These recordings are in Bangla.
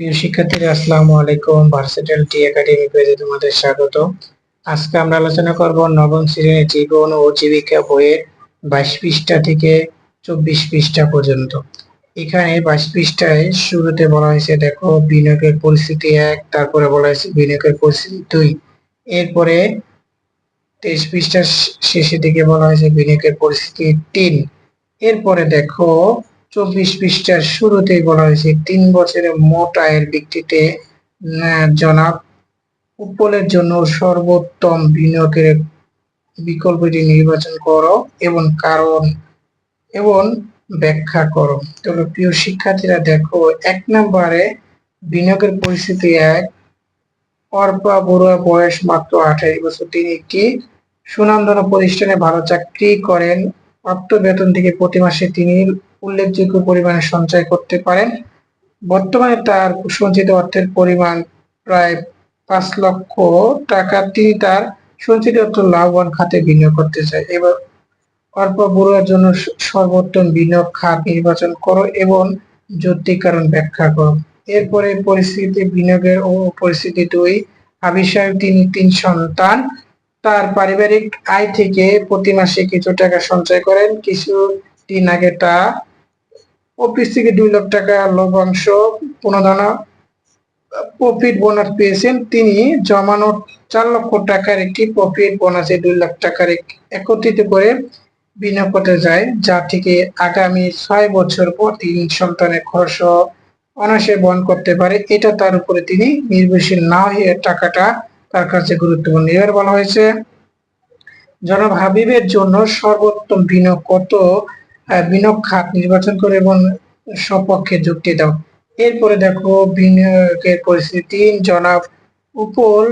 প্রিয় শিক্ষার্থীরা, আসসালামু আলাইকুম। ভার্সিটাল টি একাডেমি পেজে তোমাদের স্বাগত। আজকে আমরা আলোচনা করব নবম শ্রেণির জীবন ও জীবিকা বইয়ের বাইশ পৃষ্ঠা থেকে চব্বিশ পৃষ্ঠা পর্যন্ত। এখানে বাইশ পৃষ্ঠায় শুরুতে বলা হয়েছে, দেখো, বিনিয়োগের পরিস্থিতি এক, তারপরে বলা হয়েছে বিনিয়োগের পরিস্থিতি দুই। এরপরে তেইশ পৃষ্ঠার শেষের দিকে বলা হয়েছে বিনিয়োগের পরিস্থিতি তিন। এরপরে দেখো চব্বিশ পৃষ্ঠার শুরুতেই বলা হয়েছে, তিন বছরের মোট আয়ের ভিত্তিতে জনাব উপলের জন্য সর্বোত্তম বিনিয়োগের বিকল্পটি নির্বাচন করো এবং কারণ এবং ব্যাখ্যা করো। তাহলে প্রিয় শিক্ষার্থীরা দেখো, এক নম্বরে বিনিয়োগের পরিস্থিতি এক, অর্পা বড়ুয়া বয়স মাত্র আঠাশ বছর। তিনি একটি সুনামধন্য প্রতিষ্ঠানে ভালো চাকরি করেন। প্রাপ্ত বেতন থেকে প্রতি মাসে তিনি উল্লেখযোগ্য পরিমাণে সঞ্চয় করতে পারেন। বর্তমানে তার সঞ্চিত অর্থের পরিমাণ প্রায় পাঁচ লক্ষ টাকা। তিনি তার সঞ্চিত অর্থ লাভবান খাতে বিনিয়োগ করতে চায় এবার অল্প বড়ুয়ার জন্য সর্বোত্তম বিনিয়োগ খাত নির্বাচন করো এবং যৌক্তিক কারণ ব্যাখ্যা করো। এরপরে পরিস্থিতি বিনিয়োগের ও পরিস্থিতি দুই। সাহেব তিনি তিন সন্তান। তার পারিবারিক আয় থেকে প্রতি মাসে কিছু টাকা সঞ্চয় করেন। কিছু দিন আগে তা অফিস থেকে দুই লাখ টাকা লভ্যাংশ পুনর্ধনা প্রফিট বোনাস পেয়েছেন তিনি। জমানো চার লক্ষ টাকার একটি প্রফিট বোনাসে দুই লাখ টাকার একত্রিত করে বিনিয়োগ করতে যায়, যা থেকে আগামী ছয় বছর পর তিন সন্তানের খরচ অনায়াসে বহন করতে পারে। এটা তার উপরে তিনি নির্ভরশীল না হয়ে টাকাটা তার কাছে গুরুত্বপূর্ণ। এবার বলা হয়েছে, জনাব হাবিবের জন্য সর্বোত্তম বিনিয়োগ কত? বিনিয়োগ খাত নির্বাচন করে এবং সপক্ষে যুক্তি দাও। এরপরে দেখো বিনিয়োগের পরিস্থিতি। জনাব উপল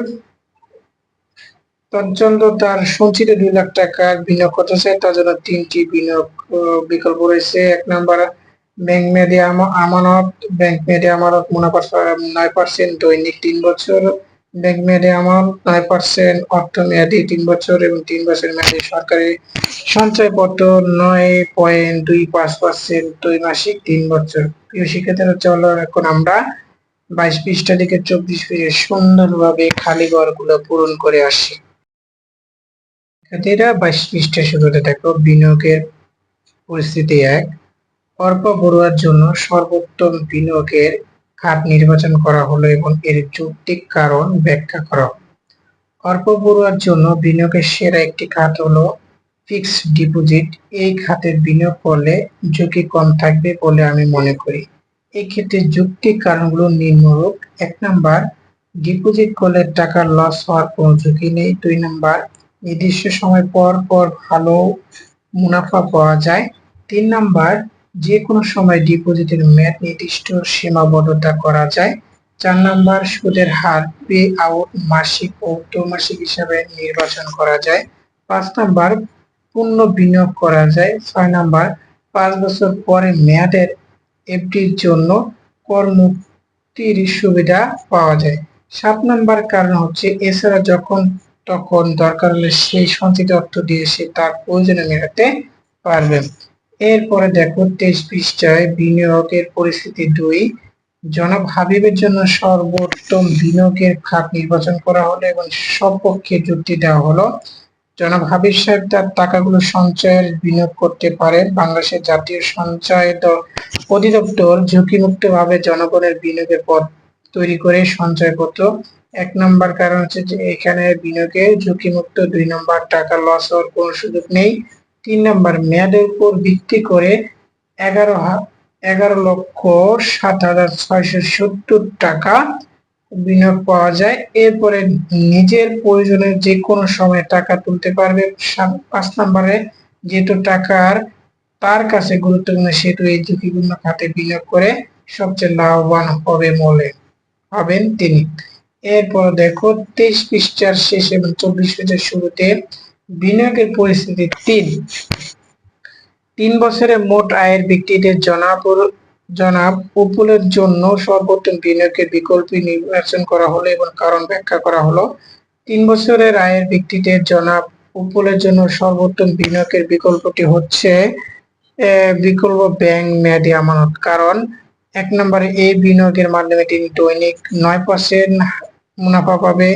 তজ্জন্য তার সঞ্চিত দুই লাখ টাকার বিনিয়োগ করতে চায় তার জন্য তিনটি বিনিয়োগ বিকল্প রয়েছে। এক নাম্বার, ব্যাংক মেয়াদি আমানত, ব্যাংক মেয়াদি আমানত মুনাফা নয় পার্সেন্ট দৈনিক তিন বছর ব্যাংক মেয়াদি আমানত নয় পার্সেন্ট অর্থ মেয়াদি তিন বছর এবং তিন বছর মেয়াদি সরকারি সঞ্চয়পত্র নয় পয়েন্ট দুই পাঁচ পার্সেন্ট দুই মাসিক তিন বছর। প্রিয় শিক্ষার্থীরা, চলো এখন আমরা বাইশ পৃষ্ঠা থেকে চব্বিশ পৃষ্ঠা সুন্দরভাবে খালি ঘরগুলো পূরণ করে আসি। শিক্ষার্থীরা, বাইশ পৃষ্ঠা শুরুতে দেখো, বিনিয়োগের পরিস্থিতি এক। অর্প বড়ুয়ার জন্য সর্বোত্তম বিনিয়োগের খাত নির্বাচন করা হলো এবং এর যৌক্তিক কারণ ব্যাখ্যা করা। অর্প বড়ুয়ার জন্য বিনিয়োগের সেরা একটি খাত হলো ফিক্সড ডিপোজিট। এই খাতে বিনিয়োগ করলে ঝুঁকি কম থাকবে বলে আমি মনে করি। এই ক্ষেত্রে যৌক্তিক কারণগুলো নিম্নরূপ। এক নাম্বার, ডিপোজিট করলে টাকা লস হওয়ার কোনো ঝুঁকি নেই। দুই নাম্বার, নির্দিষ্ট সময় পর পর ভালো মুনাফা পাওয়া যায়। তিন নাম্বার যে কোনো সময় ডিপোজিটের মেয়াদ নির্দিষ্ট সীমাবদ্ধতা করা যায়। চার নাম্বার, সুদের হার পে আউট মাসিক ও ত্রৈমাসিক হিসাবে নির্বাচন করা যায়। পাঁচ নাম্বার পূর্ণ বিনিয়োগ করা যায়। ছয় নাম্বার, পাঁচ বছর পরে মেয়াদের এফডির জন্য কর্মুক্তির সুবিধা পাওয়া যায়। সাত নাম্বার কারণ হচ্ছে, এছাড়া যখন তখন দরকার হলে সেই সঞ্চিত অর্থ দিয়ে সে তার প্রয়োজনে মেটাতে পারবে। এরপরে দেখো তেইশ পৃষ্ঠায় বিনিয়োগের পরিস্থিতি দুই। জনাব হাবিবের জন্য সর্বোত্তম বিনিয়োগের খাত নির্বাচন করা হলো এবং সপক্ষে যুক্তি দেওয়া হলো। জনাব হাবিব সাহেব তার টাকাগুলো সঞ্চয়ের বিনিয়োগ করতে পারে বাংলাদেশের জাতীয় সঞ্চয় অধিদপ্তর ঝুঁকিমুক্ত ভাবে জনগণের বিনিয়োগের পথ তৈরি করে সঞ্চয় সঞ্চয়পত্র এক নম্বর কারণ হচ্ছে যে এখানে বিনিয়োগে ঝুঁকিমুক্ত দুই নম্বর টাকা লস হওয়ার কোনো সুযোগ নেই। তিন নম্বর মেয়াদের উপর ভিত্তি করে এগারো এগারো লক্ষ সাত হাজার ছয়শো সত্তর টাকা বিনিয়োগ পাওয়া যায়। এরপরে নিজের প্রয়োজনে যে কোনো সময় টাকা তুলতে পারবে। পাঁচ নম্বরে যেহেতু টাকার, তার কাছে গুরুত্বপূর্ণ সেহেতু এই ঝুঁকিপূর্ণ খাতে বিনিয়োগ করে সবচেয়ে লাভবান হবে বলে হবেন তিনি। এরপর দেখো, তেইশ পৃষ্ঠার শেষ এবং চব্বিশ পৃষ্ঠার শুরুতে বিনিয়োগের পরিস্থিতি তিন। তিন বছরের মোট আয়ের ভিত্তিতে জনাব জনাব উপলের জন্য সর্বোত্তম বিনিয়োগের বিকল্প নির্বাচন করা হলো এবং কারণ ব্যাখ্যা করা হলো। তিন বছরের আয়ের ভিত্তিতে জনাব উপলের জন্য সর্বোত্তম বিনিয়োগের বিকল্পটি হচ্ছে বিকল্প ব্যাংক মেয়াদি আমানত। কারণ এক নম্বরে এই বিনিয়োগের মাধ্যমে তিনি দৈনিক নয় পার্সেন্ট মুনাফা পাবে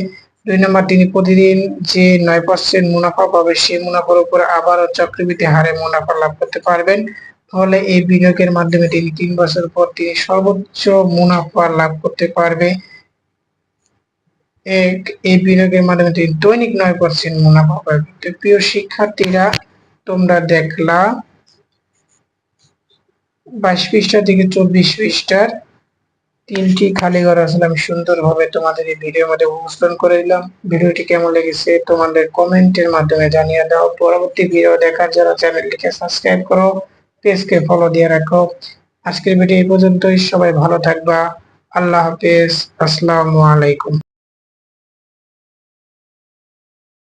দুই নম্বর, তিনি প্রতিদিন যে নয় পার্সেন্ট মুনাফা পাবে, সেই মুনাফার উপর আবারও চক্রবৃদ্ধি হারে মুনাফা লাভ করতে পারবেন। তাহলে এই বিনিয়োগের মাধ্যমে তিনি তিন বছর পর তিনি সর্বোচ্চ মুনাফা লাভ করতে পারবে। এই বিনিয়োগের মাধ্যমে তিনি দৈনিক নয় পার্সেন্ট মুনাফা পাবে তো প্রিয় শিক্ষার্থীরা, তোমরা দেখলা, বাইশ পৃষ্ঠা থেকে চব্বিশ পৃষ্ঠার তিনটি খালি ঘর আসলে আমি সুন্দরভাবে তোমাদের এই ভিডিওর মধ্যে উপস্থাপন করে দিলাম। ভিডিওটি কেমন লেগেছে তোমাদের কমেন্টের মাধ্যমে জানিয়ে দাও। পরবর্তী ভিডিও দেখার জন্য চ্যানেলটিকে সাবস্ক্রাইব করো পেজকে ফলো দিয়ে রাখো। আজকের ভিডিও এই পর্যন্তই, সবাই ভালো থাকবা। আল্লাহ হাফেজ, আসসালামু আলাইকুম।